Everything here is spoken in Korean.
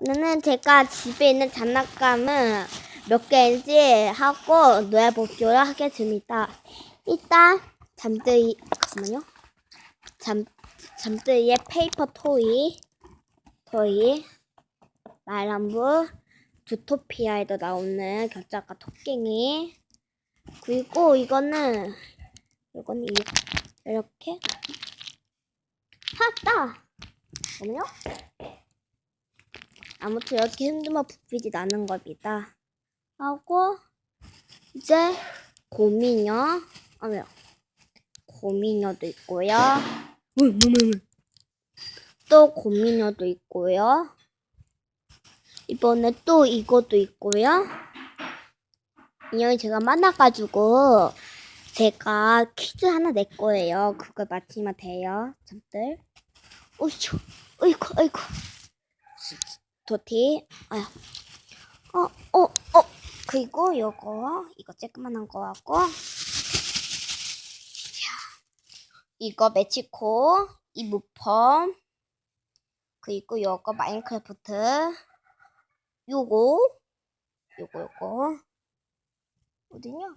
오늘은 제가 집에 있는 장난감을 몇 개인지 하고 놀아보기로 하겠습니다. 일단 잠들이 잠깐만요. 잠 잠들이의 페이퍼 토이 토이 말람부 주토피아에도 나오는 겨자가 토깽이 그리고 이거는 이거는 이- 이렇게 샀다. 잠깐만요. 아무튼 이렇게 흔들면 부피지 나는 겁니다. 하고 이제 고미녀 아니요 고미녀도 있고요. 또 고미녀도 있고요. 이번에 또 이것도 있고요. 인형이 제가 많아가지고 제가 퀴즈 하나 낼 거예요. 그걸 맞히면 돼요. 잠들. 어이구, 어이구, 어이구. 도티. 아야. 어, 어, 어. 그리고 요거, 이거 쬐끄만한 거 하고. 자, 이거 메치코, 이 무펌. 그리고 요거 마인크래프트. 요거, 요거, 요거. 어디냐?